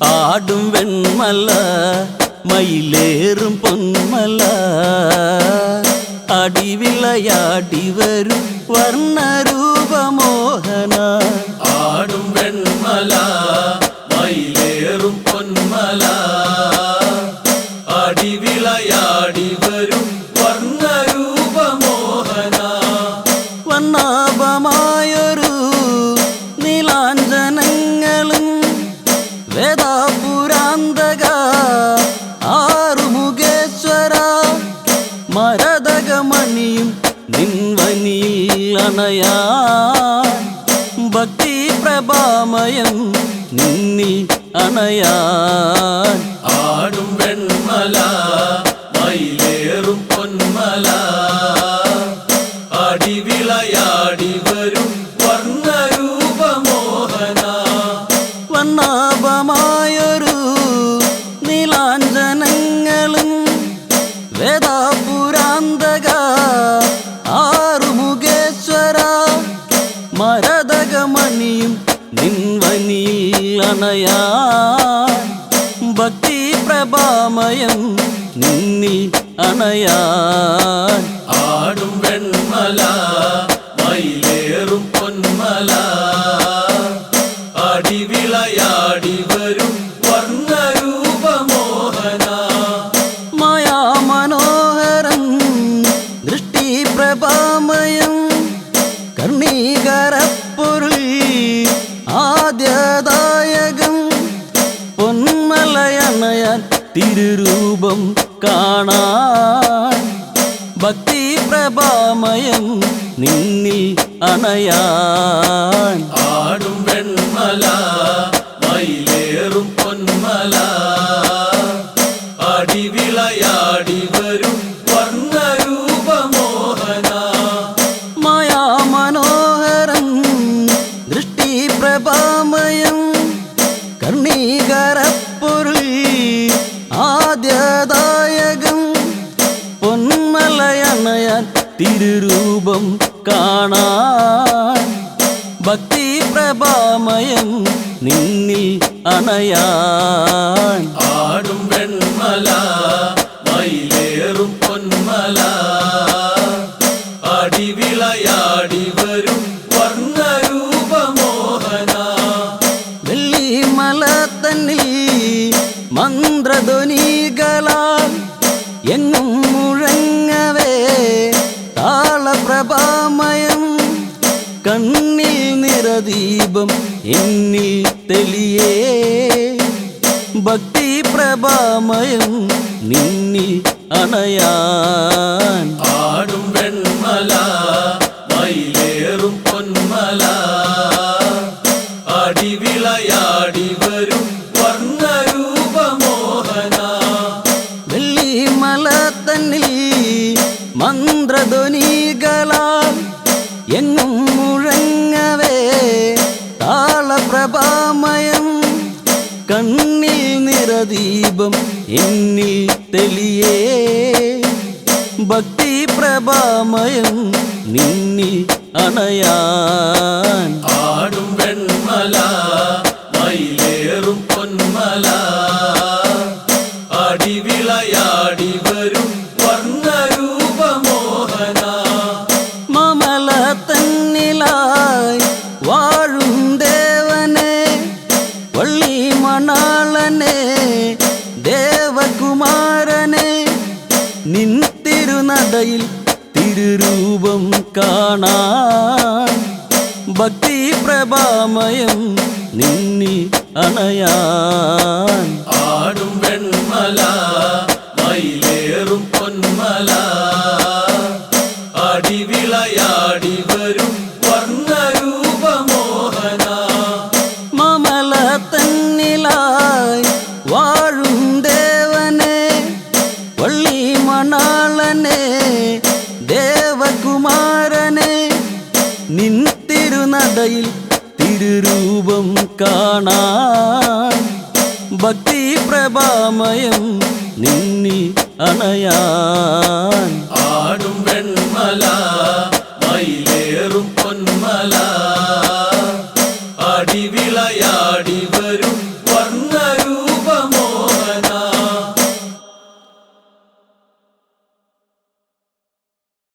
ആടും വെൺമല മയിലേറും പൊന്മല. അടിവിളയാടി വരും വർണരൂപമോഹന. ആടും വെൺമല മയിലേറും പൊന്മല. അടിവിളയാടി വരും വേദാപുരാന്തക ആറുമുഖേശ്വര മരതകമണിയും നിൻവനിയിൽ അണയാ. ഭക്തി പ്രഭാമയം നിന്നി അണയാൻ. ആടും വെൺമല അണയാൻ ഭക്തി പ്രഭാമയം നിന്നിൽ അണയാൻ ആടും വെൺമല മയിലേറും പൊന്മല. അടിവിളയാടി വരും വർണരൂപമോഹന കാണാൻ ഭക്തി പ്രഭാമയം നിന്നിൽ അണയാൻ. ആടും വെൺമല തിരുരൂപം കാണാൻ ഭക്തി പ്രഭാമയം നിന്നിൽ അണയാൻ. ആടും വെൺമല മയിലേറും പൊന്മല. അടിവിളയാടി വരും വർണരൂപമോഹന. വെള്ളിമല തന്നിൽ മന്ത്രധ്വനികളാൽ എങ്ങും എന്നിൽ തെളിയേ. ഭക്തി പ്രഭാമയം നിന്നിൽ അണയാൻ. ആടും വെൺമല മയിലേറും പൊന്മല. അടിവിളയാടി വരും വർണരൂപമോഹന. വെള്ളിമല തന്നിൽ മന്ത്രധ്വനികളാൽ എങ്ങും താളപ്രഭാമയം കണ്ണിൽ നിറദീപം എന്നിൽ തെളിയേ. ഭക്തി പ്രഭാമയം നിന്നിൽ അണയാൻ. ആടും വെൺമല മയിലേറും പൊന്മല. അടിവിളയാടി വരും തിരുനടയിൽ തിരുരൂപം കാണാൻ ഭക്തി പ്രഭാമയം നിന്നി അണയാൻ. ആടും വെൺമല ദേവകുമാരനെ നിൻ തിരുനടയിൽ തിരുരൂപം കാണാൻ ഭക്തി പ്രഭാമയം നിന്നി അണയാൻ. ആടും വെൺമല മയിലേറും പൊന്മല അടിവിളയാടി